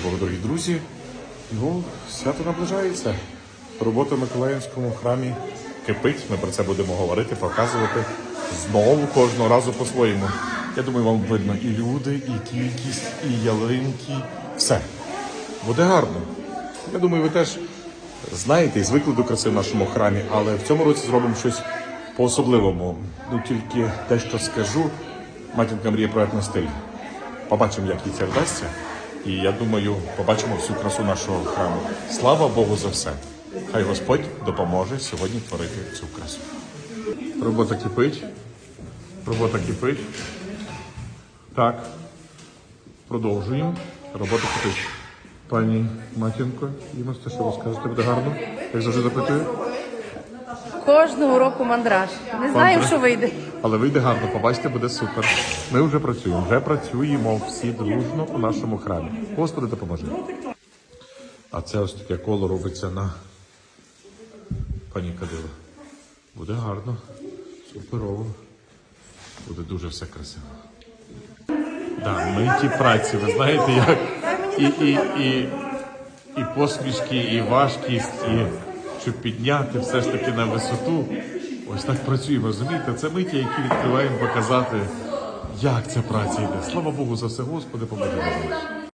Слава дорогі друзі. Ну, свято наближається. Робота в Миколаївському храмі кипить. Ми про це будемо говорити, показувати знову кожного разу по-своєму. Я думаю, вам видно і люди, і кількість, і ялинки. Все. Буде гарно. Я думаю, ви теж знаєте і звикли до краси в нашому храмі, але в цьому році зробимо щось по-особливому. Ну тільки те, що скажу, матінка мріє проектний стиль. Побачимо, як їй це вдасться. І я думаю, побачимо всю красу нашого храму. Слава Богу за все. Хай Господь допоможе сьогодні творити цю красу. Робота кипить. Робота кипить. Так. Продовжуємо. Робота кипить. Пані Матінко, Імосте, що ви скажете, буде гарно? Як завжди запитую. Кожного року мандраж. Не знаю, що вийде. Але вийде гарно, побачите, буде супер. Ми вже працюємо, вже працюємо всі дружно у нашому храмі. Господи, допоможи. А це ось таке коло робиться на пані Кадила. Буде гарно, суперово. Буде дуже все красиво. Да, ми ті праці, ви знаєте, як і, і, і, і посмішки, і важкість, і щоб підняти все ж таки на висоту. Ось так працюємо, розумієте? Це миті, які відкриваємо показати, як ця праця йде. Слава Богу за все, Господи, нам.